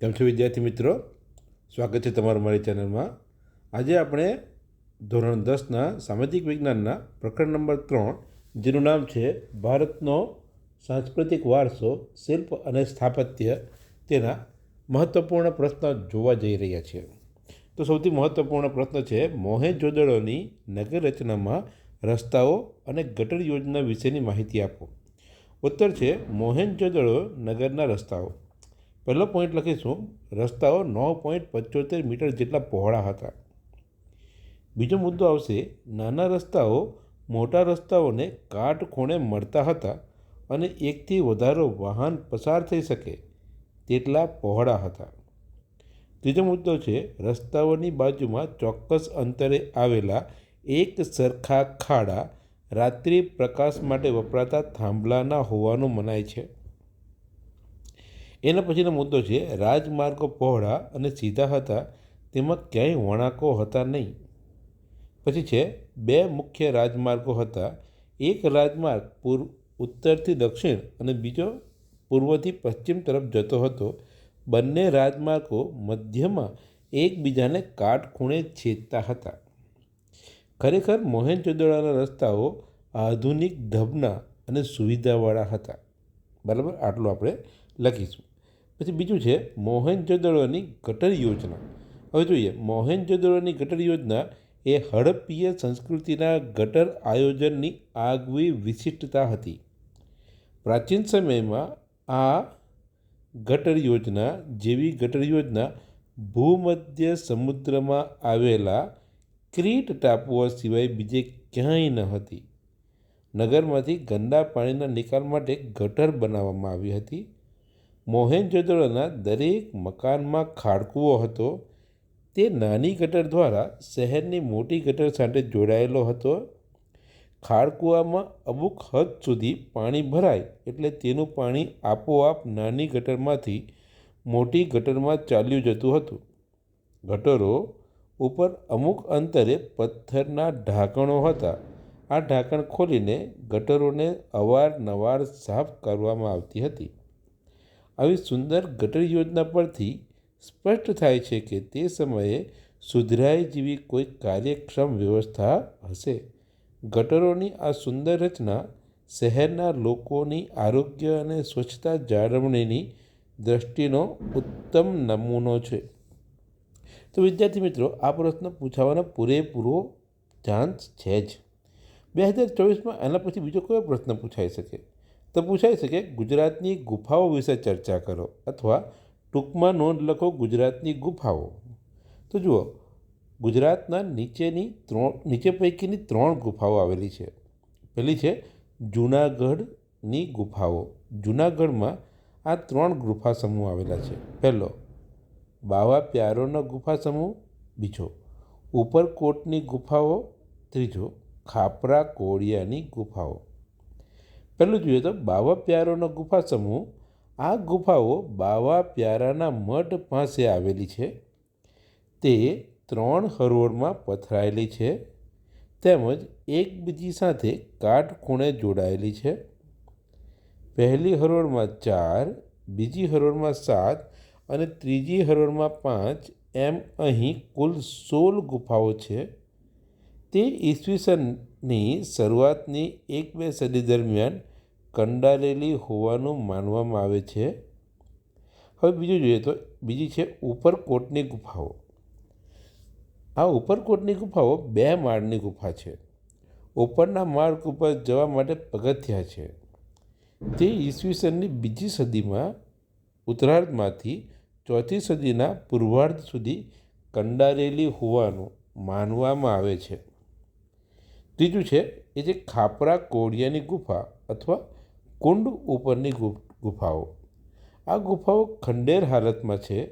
કેમ છો વિદ્યાર્થી મિત્રો? સ્વાગત છે તમારું મારી ચેનલમાં. આજે આપણે ધોરણ દસના સામાજિક વિજ્ઞાનના પ્રકરણ નંબર ત્રણ, જેનું નામ છે ભારતનો સાંસ્કૃતિક વારસો, શિલ્પ અને સ્થાપત્ય, તેના મહત્ત્વપૂર્ણ પ્રશ્ન જોવા જઈ રહ્યા છીએ. તો સૌથી મહત્ત્વપૂર્ણ પ્રશ્ન છે મોહેજોદડોની નગર રચનામાં રસ્તાઓ અને ગટર યોજના વિશેની માહિતી આપો. ઉત્તર છે મોહેંજોદડો નગરના રસ્તાઓ. પહેલો પોઈન્ટ લખીશું. રસ્તાઓ નવ પોઈન્ટ પંચોતેર મીટર જેટલા પહોળા હતા. બીજો મુદ્દો આવશે, નાના રસ્તાઓ મોટા રસ્તાઓને કાટખૂણે મળતા હતા અને એકથી વધારે વાહન પસાર થઈ શકે તેટલા પહોળા હતા. ત્રીજો મુદ્દો છે, રસ્તાઓની બાજુમાં ચોક્કસ અંતરે આવેલા એક સરખા ખાડા રાત્રિ પ્રકાશ માટે વપરાતા થાંભલાના હોવાનું મનાય છે. એના પછીનો મુદ્દો છે, રાજમાર્ગો પહોળા અને સીધા હતા, તેમાં ક્યાંય વણાંકો હતા નહીં. પછી છે, બે મુખ્ય રાજમાર્ગો હતા, એક રાજમાર્ગ પૂર્વ ઉત્તરથી દક્ષિણ અને બીજો પૂર્વથી પશ્ચિમ તરફ જતો હતો. બંને રાજમાર્ગો મધ્યમાં એકબીજાને કાટખૂણે છેદતા હતા. ખરેખર મોહેનજોદડોના રસ્તાઓ આધુનિક ઢબના અને સુવિધાવાળા હતા. બરાબર? આટલું આપણે લખીશું. પછી બીજું છે મોહેનજોદડોની ગટર યોજના. હવે જોઈએ મોહેનજોદડોની ગટર યોજના એ હડપ્પીય સંસ્કૃતિના ગટર આયોજનની આગવી વિશિષ્ટતા હતી. પ્રાચીન સમયમાં આ ગટર યોજના જેવી ગટર યોજના ભૂમધ્ય સમુદ્રમાં આવેલા ક્રીટ ટાપુઓ સિવાય બીજે ક્યાંય ન હતી. નગરમાંથી ગંદા પાણીના નિકાલ માટે ગટર બનાવવામાં આવી હતી. મોહેનજોદડોના દરેક મકાનમાં ખાડકુઓ હતો. તે નાની ગટર દ્વારા શહેરની મોટી ગટર સાથે જોડાયેલો હતો. ખાડકુવામાં અમુક હદ સુધી પાણી ભરાય એટલે તેનું પાણી આપોઆપ નાની ગટરમાંથી મોટી ગટરમાં ચાલ્યું જતું હતું. ગટરો ઉપર અમુક અંતરે પથ્થરના ઢાંકણો હતા. આ ઢાંકણ ખોલીને ગટરોને અવારનવાર સાફ કરવામાં આવતી હતી. આવી સુંદર ગટર યોજના પરથી સ્પષ્ટ થાય છે કે તે સમયે સુધરાય જેવી કોઈ કાર્યક્ષમ વ્યવસ્થા હશે. ગટરોની આ સુંદર રચના શહેરના લોકોની આરોગ્ય અને સ્વચ્છતા જાળવણીની દ્રષ્ટિનો ઉત્તમ નમૂનો છે. તો વિદ્યાર્થી મિત્રો, આ પ્રશ્ન પૂછાવાનો પૂરેપૂરો ચાન્સ છે જ. બે હજાર ચોવીસમાં એના પછી બીજો કયો પ્રશ્ન પૂછાઈ શકે? તો પૂછાઈ શકે ગુજરાતની ગુફાઓ વિશે ચર્ચા કરો અથવા ટૂંકમાં નોંધ લખો ગુજરાતની ગુફાઓ. તો જુઓ, ગુજરાતના નીચેની ત્રણ, નીચે પૈકીની ત્રણ ગુફાઓ આવેલી છે. પહેલી છે જૂનાગઢની ગુફાઓ. જૂનાગઢમાં આ ત્રણ ગુફા સમૂહ આવેલા છે. પહેલો, બાવા પ્યારોનો ગુફા સમૂહ. બીજો, ઉપરકોટની ગુફાઓ. ત્રીજો, ખાપરા કોળિયાની ગુફાઓ. પહેલું જોઈએ તો બાવા પ્યારોનો ગુફા સમૂહ, આ ગુફાઓ બાવા પ્યારાના મઠ પાસે આવેલી છે. તે ત્રણ હરોળમાં પથરાયેલી છે, તેમજ એકબીજી સાથે કાટખૂણે જોડાયેલી છે. પહેલી હરોળમાં ચાર, બીજી હરોળમાં સાત અને ત્રીજી હરોળમાં પાંચ, એમ અહીં કુલ સોળ ગુફાઓ છે. તે ઈસવીસનની શરૂઆતની એક બે સદી દરમિયાન કંડારેલી હોવાનું માનવામાં આવે છે. હવે બીજું જોઈએ તો બીજી છે ઉપરકોટની ગુફાઓ. આ ઉપરકોટની ગુફાઓ બે માળની ગુફા છે. ઉપરના માળ ઉપર જવા માટે પગથિયા છે. તે ઈસવીસનની બીજી સદીમાં ઉત્તરાર્ધમાંથી ચોથી સદીના પૂર્વાર્ધ સુધી કંડારેલી હોવાનું માનવામાં આવે છે. ત્રીજું છે, એ જે ખાપરા કોડિયાની ગુફા અથવા કુંડ ઉપરની ગુફાઓ. આ ગુફાઓ ખંડેર હાલતમાં છે.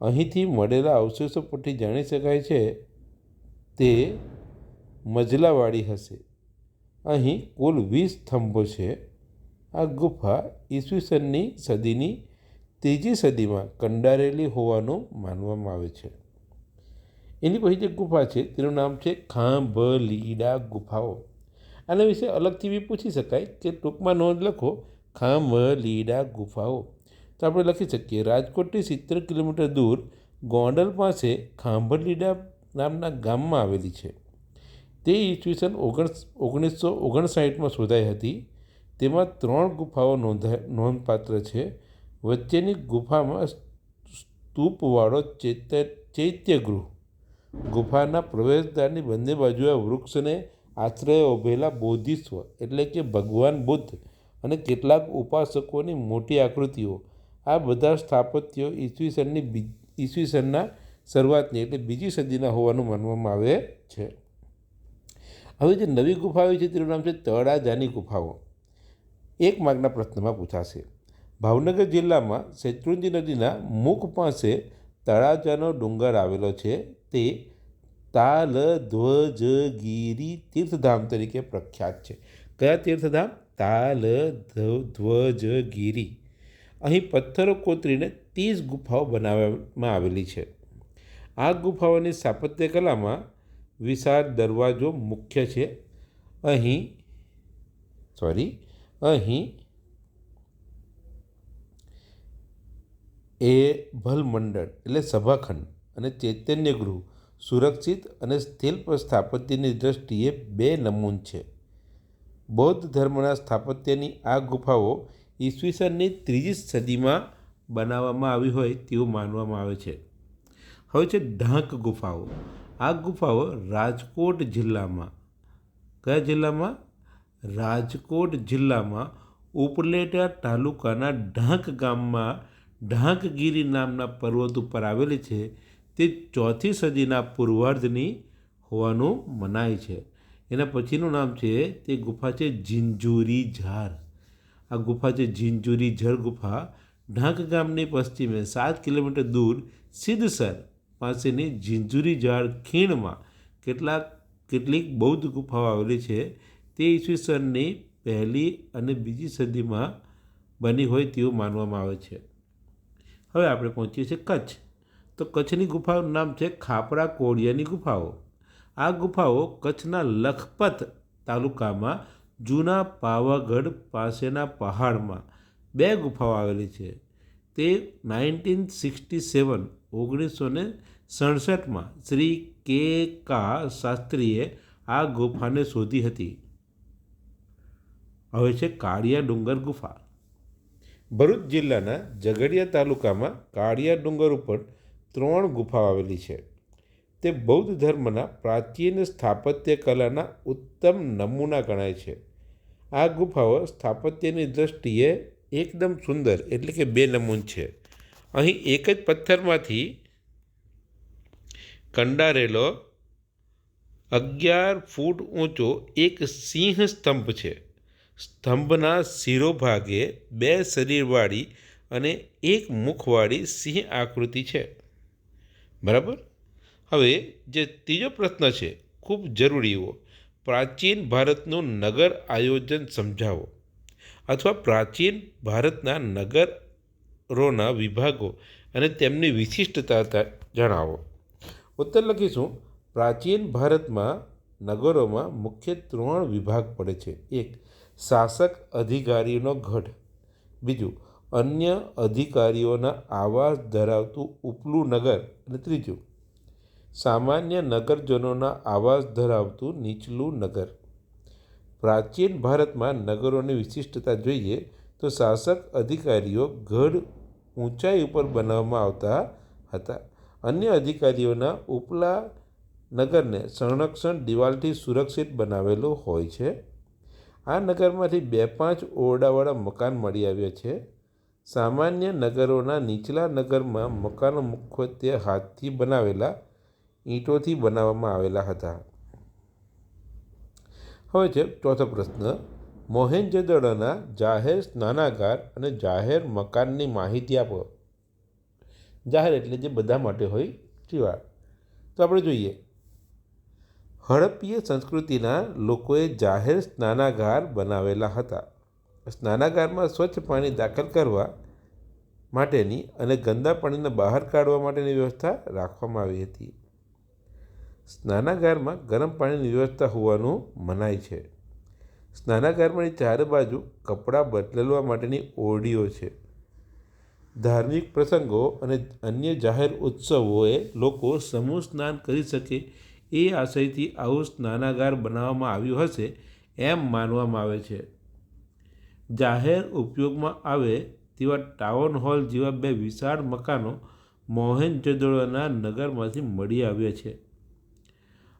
અહીંથી મળેલા અવશેષો પરથી જાણી શકાય છે, તે મજલાવાળી હશે. અહીં કુલ વીસ સ્તંભો છે. આ ગુફા ઈસવીસનની સદીની ત્રીજી સદીમાં કંડારેલી હોવાનું માનવામાં આવે છે. એની પછી જે ગુફા છે, તેનું નામ છે ખાંભલીડા ગુફાઓ. આના વિશે અલગથી બી પૂછી શકાય કે ટૂંકમાં નોંધ લખો, ખાંભલીડા ગુફાઓ. તો આપણે લખી શકીએ, રાજકોટથી સિત્તેર કિલોમીટર દૂર ગોંડલ પાસે ખાંભલીડા નામના ગામમાં આવેલી છે. તે ઈસવીસન ઓગણ ઓગણીસો ઓગણસાઠમાં શોધાઈ હતી. તેમાં ત્રણ ગુફાઓ નોંધા, નોંધપાત્ર છે. વચ્ચેની ગુફામાં સ્તૂપવાળો ચૈત્ય ચૈત્યગૃહ ગુફાના પ્રવેશદ્વારની બંને બાજુએ વૃક્ષને આશ્રય ઉભેલા બોધિસ્વ એટલે કે ભગવાન બુદ્ધ અને કેટલાક ઉપાસકોની મોટી આકૃતિઓ. આ બધા સ્થાપત્યો ઈસવીસનની ઈસવીસનના શરૂઆતની એટલે બીજી સદીના હોવાનું માનવામાં આવે છે. હવે જે નવી ગુફા આવી છે તેનું નામ છે તળાજાની ગુફાઓ. એક માર્ગના પ્રશ્નમાં પૂછાશે. ભાવનગર જિલ્લામાં શેત્રુંજી નદીના મુખ પાસે તળાજાનો ડુંગર આવેલો છે. તે તાલ ધ્વજગીરી તીર્થધામ તરીકે પ્રખ્યાત છે. કયા તીર્થધામ? તાલ ધ્વજગીરી અહીં પથ્થરો કોતરીને ત્રીસ ગુફાઓ બનાવવામાં આવેલી છે. આ ગુફાઓની સ્થાપત્ય કલામાં વિશાળ દરવાજો મુખ્ય છે. અહીં સોરી અહીં એ ભલમંડળ એટલે સભાખંડ અને ચૈતન્ય ગૃહ, સુરક્ષિત અને સ્થિર સ્થાપત્યની દૃષ્ટિએ બે નમૂન છે. બૌદ્ધ ધર્મના સ્થાપત્યની આ ગુફાઓ ઈસવીસનની ત્રીજી સદીમાં બનાવવામાં આવી હોય તેવું માનવામાં આવે છે. હવે છે ઢાંક ગુફાઓ. આ ગુફાઓ રાજકોટ જિલ્લામાં, કયા જિલ્લામાં? રાજકોટ જિલ્લામાં ઉપલેટા તાલુકાના ઢાંક ગામમાં ઢાંકગીરી નામના પર્વત ઉપર આવેલી છે. તે ચોથી સદીના પૂર્વાર્ધની હોવાનું મનાય છે. એના પછીનું નામ છે, તે ગુફા છે ઝીંઝુરી ઝાર. આ ગુફા છે ઝીંઝુરી ઝર ગુફા, ઢાંક ગામની પશ્ચિમે સાત કિલોમીટર દૂર સિદ્ધસર પાસેની ઝીંઝુરી ઝાડ ખીણમાં કેટલાક, કેટલીક બૌદ્ધ ગુફાઓ આવેલી છે. તે ઈસવીસનની પહેલી અને બીજી સદીમાં બની હોય તેવું માનવામાં આવે છે. હવે આપણે પહોંચીએ છીએ કચ્છ. તો કચ્છની ગુફાઓનું નામ છે ખાપરા કોળિયાની ગુફાઓ. આ ગુફાઓ કચ્છના લખપત તાલુકામાં જૂના પાવાગઢ પાસેના પહાડમાં બે ગુફાઓ આવેલી છે. તે નાઇન્ટીન સિક્સટી સેવન ઓગણીસો ને સડસઠમાં શ્રી કે કા શાસ્ત્રીએ આ ગુફાને શોધી હતી. હવે છે કાળિયા ડુંગર ગુફા. ભરૂચ જિલ્લાના ઝઘડિયા તાલુકામાં કાળિયા ડુંગર ઉપર ત્રણ ગુફાઓ આવેલી છે. તે બૌદ્ધ ધર્મના પ્રાચીન સ્થાપત્ય કલાના ઉત્તમ નમૂના ગણાય છે. આ ગુફાઓ સ્થાપત્યની દૃષ્ટિએ એકદમ સુંદર એટલે કે બે નમૂન છે. અહીં એક જ પથ્થરમાંથી કંડારેલો અગિયાર ફૂટ ઊંચો એક સિંહ સ્તંભ છે. સ્તંભના શિરોભાગે બે શરીરવાળી અને એક મુખવાળી સિંહ આકૃતિ છે. બરાબર? હવે જે ત્રીજો પ્રશ્ન છે, ખૂબ જરૂરી એવો. પ્રાચીન ભારતનું નગર આયોજન સમજાવો. અથવા પ્રાચીન ભારતના નગરોના વિભાગો અને તેમની વિશિષ્ટતા જણાવો. ઉત્તર લખીશું. પ્રાચીન ભારતમાં નગરોમાં મુખ્ય ત્રણ વિભાગ પડે છે. એક, શાસક અધિકારીનો ગઢ. બીજું અન્ય અધિકારીઓના આવાસ ધરાવતું ઉપલું નગર અને ત્રીજું, સામાન્ય નગરજનોના આવાસ ધરાવતું નીચલું નગર. પ્રાચીન ભારતમાં નગરોની વિશિષ્ટતા જોઈએ તો શાસક અધિકારીઓ ગઢ ઊંચાઈ ઉપર બનાવવામાં આવતા હતા. અન્ય અધિકારીઓના ઉપલા નગરને સંરક્ષણ દિવાલથી સુરક્ષિત બનાવેલું હોય છે. આ નગરમાંથી બે પાંચ ઓરડાવાળા મકાન મળી આવ્યા છે. સામાન્ય નગરોના નીચલા નગરમાં મકાનો મુખ્યત્વે હાથથી બનાવેલા, ઈંટોથી બનાવવામાં આવેલા હતા. હવે છે ચોથો પ્રશ્ન. મોહેંજોદડોના જાહેર સ્નાનાગાર અને જાહેર મકાનની માહિતી આપો. જાહેર એટલે જે બધા માટે હોય તેવા તો આપણે જોઈએ. હડપ્પીય સંસ્કૃતિના લોકોએ જાહેર સ્નાનાગાર બનાવેલા હતા. સ્નાનાગારમાં સ્વચ્છ પાણી દાખલ કરવા માટેની અને ગંદા પાણીને બહાર કાઢવા માટેની વ્યવસ્થા રાખવામાં આવી હતી. સ્નાનાગારમાં ગરમ પાણીની વ્યવસ્થા હોવાનું મનાય છે. સ્નાનાગારમાંની ચારે બાજુ કપડાં બદલવા માટેની ઓરડીઓ છે. ધાર્મિક પ્રસંગો અને અન્ય જાહેર ઉત્સવોએ લોકો સમૂહ સ્નાન કરી શકે એ આશયથી આવું સ્નાનાગાર બનાવવામાં આવ્યું હશે એમ માનવામાં આવે છે. જાહેર ઉપયોગમાં આવે તેવા ટાઉન હોલ જેવા બે વિશાળ મકાનો મોહેનજોદડોના નગરમાંથી મળી આવ્યા છે.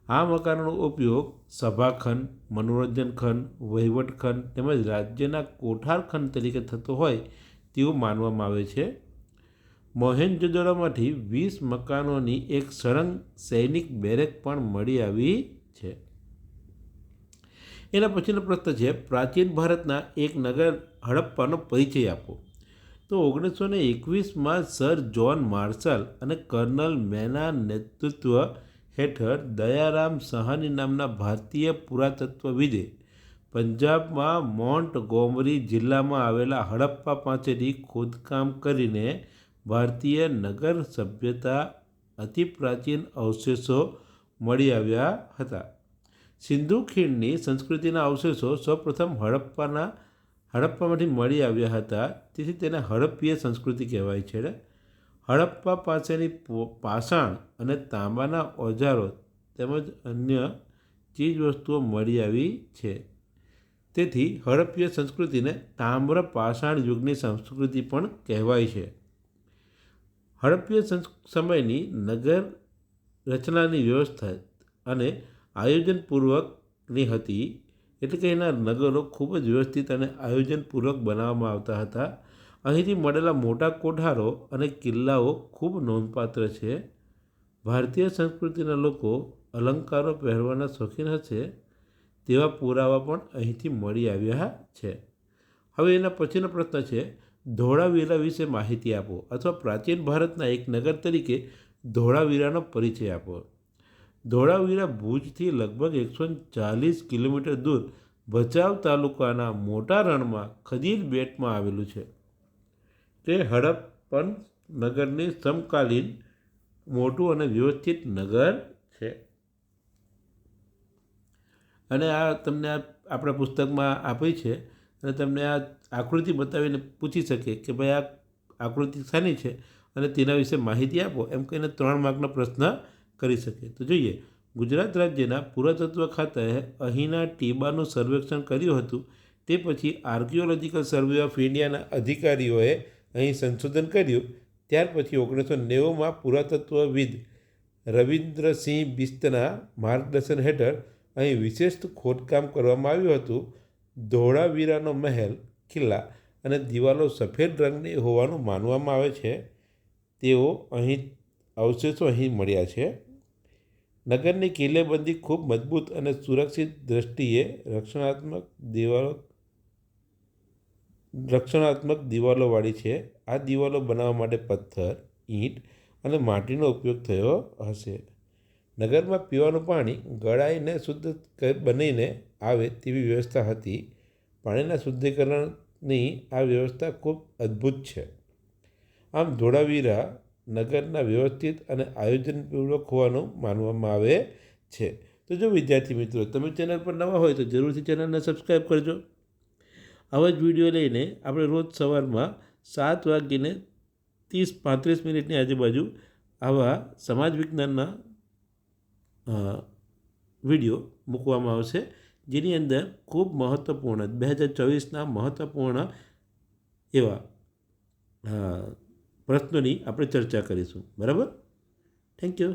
આ મકાનોનો ઉપયોગ સભાખંડ, મનોરંજન ખંડ વહીવટખંડ તેમજ રાજ્યના કોઠારખંડ તરીકે થતો હોય તેવું માનવામાં આવે છે. મોહેનજોદડોમાંથી વીસ મકાનોની એક સળંગ સૈનિક બેરેક પણ મળી આવી છે. એના પછીનો પ્રશ્ન છે, પ્રાચીન ભારતના એક નગર હડપ્પાનો પરિચય આપો. તો ઓગણીસો ને એકવીસમાં સર જ્હોન માર્શલ અને કર્નલ મેના નેતૃત્વ હેઠળ દયારામ સહાની નામના ભારતીય પુરાતત્વવિદે પંજાબમાં મોન્ટ ગોમરી જિલ્લામાં આવેલા હડપ્પા પાસેથી ખોદકામ કરીને ભારતીય નગર સભ્યતા અતિ પ્રાચીન અવશેષો મળી આવ્યા હતા. સિંધુ ખીણની સંસ્કૃતિના અવશેષો સૌપ્રથમ હડપ્પાના, હડપ્પામાંથી મળી આવ્યા હતા. તેથી તેને હડપ્પીય સંસ્કૃતિ કહેવાય છે. હડપ્પા પાસેની પાષાણ અને તાંબાના ઓજારો તેમજ અન્ય ચીજવસ્તુઓ મળી આવી છે. તેથી હડપ્પીય સંસ્કૃતિને તામ્ર પાષાણ યુગની સંસ્કૃતિ પણ કહેવાય છે. હડપ્પીય સમયની નગર રચનાની વ્યવસ્થા અને આયોજનપૂર્વકની હતી એટલે કે એના નગરો ખૂબ જ વ્યવસ્થિત અને આયોજનપૂર્વક બનાવવામાં આવતા હતા. અહીંથી મળેલા મોટા કોઠારો અને કિલ્લાઓ ખૂબ નોંધપાત્ર છે. ભારતીય સંસ્કૃતિના લોકો અલંકારો પહેરવાના શોખીન હશે તેવા પુરાવા પણ અહીંથી મળી આવ્યા છે. હવે એના પછીનો પ્રશ્ન છે, ધોળાવીરા વિશે માહિતી આપો અથવા પ્રાચીન ભારતના એક નગર તરીકે ધોળાવીરાનો પરિચય આપો. ધોળાવીરા ભુજથી લગભગ એકસો ચાલીસ કિલોમીટર દૂર ભચાઉ તાલુકાના મોટા રણમાં ખદીર બેટમાં આવેલું છે. તે હડપ્પન નગરની સમકાલીન, મોટું અને વ્યવસ્થિત નગર છે. અને આ તમને આપણા પુસ્તકમાં આપી છે અને તમને આ આકૃતિ બતાવીને પૂછી શકે કે ભાઈ આ આકૃતિ શાની છે અને તેના વિશે માહિતી આપો. એમ કહીને ત્રણ માર્કનો પ્રશ્ન કરી શકે. તો જોઈએ, ગુજરાત રાજ્યના પુરાતત્વ ખાતાએ અહીંના ટીબાનું સર્વેક્ષણ કર્યું હતું. તે પછી આર્કિયોલોજીકલ સર્વે ઓફ ઇન્ડિયાના અધિકારીઓએ અહીં સંશોધન કર્યું. ત્યાર પછી ઓગણીસો નેવુંમાં પુરાતત્વવિદ રવિન્દ્રસિંહ બિસ્તના માર્ગદર્શન હેઠળ અહીં વિશેષ ખોદકામ કરવામાં આવ્યું હતું. ધોળાવીરાનો મહેલ, કિલ્લા અને દિવાલો સફેદ રંગની હોવાનું માનવામાં આવે છે. તેઓ અહીં અવશેષો અહીં મળ્યા છે. નગરની કિલ્લેબંધી ખૂબ મજબૂત અને સુરક્ષિત દ્રષ્ટિએ રક્ષણાત્મક દિવાલો, રક્ષણાત્મક દિવાલોવાળી છે. આ દિવાલો બનાવવા માટે પથ્થર, ઈંટ અને માટીનો ઉપયોગ થયો હશે. નગરમાં પીવાનું પાણી ગળાઈને શુદ્ધ બનીને આવે તેવી વ્યવસ્થા હતી. પાણીના શુદ્ધિકરણની આ વ્યવસ્થા ખૂબ અદ્ભુત છે. આમ ધોળાવીરા નગરના વ્યવસ્થિત અને આયોજનપૂર્વક હોવાનું માનવામાં આવે છે. તો જો વિદ્યાર્થી મિત્રો, તમે ચેનલ પર નવા હોય તો જરૂરથી ચેનલને સબસ્ક્રાઈબ કરજો. આવા જ વીડિયો લઈને આપણે રોજ સવારમાં સાત વાગીને ત્રીસ પાંત્રીસ મિનિટની આજુબાજુ આવા સમાજ વિજ્ઞાનના વીડિયો મૂકવામાં આવશે. જેની અંદર ખૂબ મહત્ત્વપૂર્ણ બે હજાર ચોવીસના મહત્ત્વપૂર્ણ એવા પ્રશ્નોની આપણે ચર્ચા કરીશું. બરાબર? Thank you